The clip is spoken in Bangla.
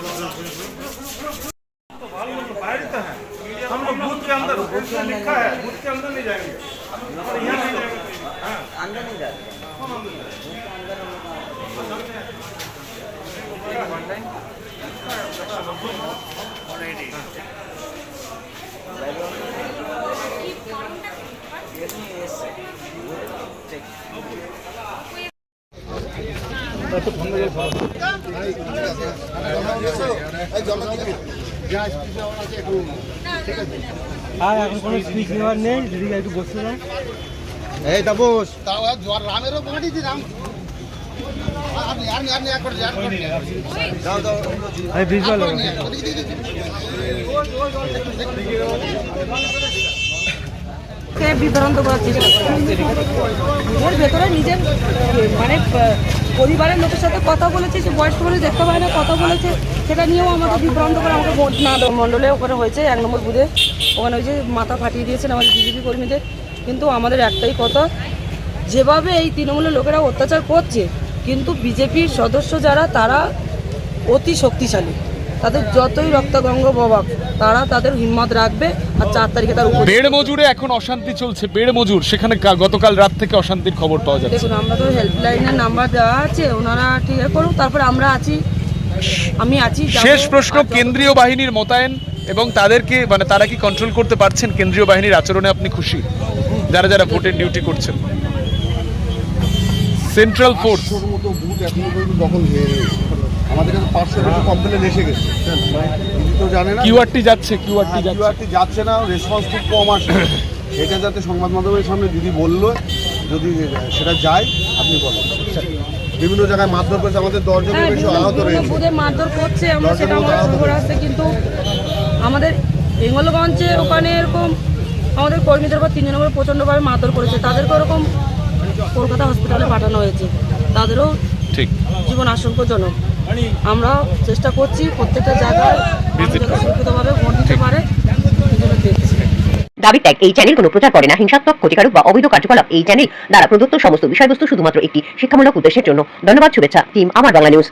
हम लोग बाहर हैं हम लोग बूथ के अंदर बूथ में लिखा है बूथ के अंदर नहीं जाएँगे और यहाँ नहीं जाएँगे अंदर नहीं जाते Yes, yes. Check. আর এখন কোনো স্পিচ নেওয়ার নেই দিদিকে একটু বসতে দাও এই তাপস তাও আর জোয়ার রামেরও পার্টি দিলাম আপনি আপনি আপনি এক করে যান দাও দাও আমি ভিজুয়াল কে বিভ্রান্ত করার চেষ্টা ওর ভেতরে নিজের মানে পরিবারের লোকের সাথে কথা বলেছে, সে বয়স্ক মানুষ দেখতে পায় না, কথা বলেছে, সেটা নিয়েও আমাকে বিভ্রান্ত করে আমাকে ভোট না। মণ্ডলে ওখানে হয়েছে, এক নম্বর বুধে। ওখানে ওই যে মাথা ফাটিয়ে দিয়েছেন আমাদের বিজেপি কর্মীদের। কিন্তু আমাদের একটাই কথা, যেভাবে এই তৃণমূলের লোকেরা অত্যাচার করছে, কিন্তু বিজেপির সদস্য যারা, তারা অতি শক্তিশালী। তাদের যতই রক্তগঙ্গ প্রভাব তারা তাদের হিম্মত রাখবে আর চার তারিখে তার উপর বেড় মজুরে এখন অশান্তি চলছে। বেড় মজুর সেখানে গতকাল রাত থেকে অশান্তির খবর পাওয়া যাচ্ছে। দেখুন আমরা তো হেল্পলাইনের নাম্বার দেওয়া আছে ওনারা ঠিক আছে করুক তারপরে আমরা আছি। আমি আছি শেষ প্রশ্ন কেন্দ্রীয় বাহিনীর মোতায়েন এবং তাদেরকে মানে তারা কি কন্ট্রোল করতে পারছেন? কেন্দ্রীয় বাহিনীর আচরণে আপনি খুশি? যারা যারা ভোটের ডিউটি করছেন। সেন্ট্রাল ফোর্স হয়ে আমাদের কাছে পাঁচশোর মতো কমপ্লেন এসে গেছে। দিদি তো জানে না। কিউআরটি যাচ্ছে কিউআরটি যাচ্ছে। কিউআরটি যাচ্ছে না রেসপন্স খুব কম আসে এটা যাতে সংবাদ মাধ্যমের সামনে দিদি বলল যদি সেটা যায় আপনি বলেন। বিভিন্ন জায়গায় মারধর করেছে আমাদের হ্যাঁ দশজনের বেশি আহত রয়েছে। মারধর করছে আমরা সেটা খবর আসছে কিন্তু আমাদের বেঙ্গলগঞ্জে ওখানে এরকম আমাদের কর্মীদের বা তিন নম্বরে প্রচণ্ডভাবে মারধর করেছে। তাদেরকে ওরকম কলকাতা হসপিটালে পাঠানো হয়েছে। তাদেরও ঠিক। জীবন আশঙ্কাজনক। আমরা চেষ্টা করছি প্রত্যেকটা জায়গায় সুরক্ষিতভাবে ভোট দিতে পারে এই জন্য দেখছি। দাবি ত্যাগ এই চ্যানেল কোনো প্রচার করে না হিংসাত্মক ক্ষতিকারক বা অবৈধ কার্যকলাপ এই চ্যানেল দ্বারা প্রদত্ত সমস্ত বিষয়বস্তু শুধুমাত্র একটি শিক্ষামূলক উদ্দেশ্যের জন্য। ধন্যবাদ শুভেচ্ছা টিম আমার বাংলা নিউজ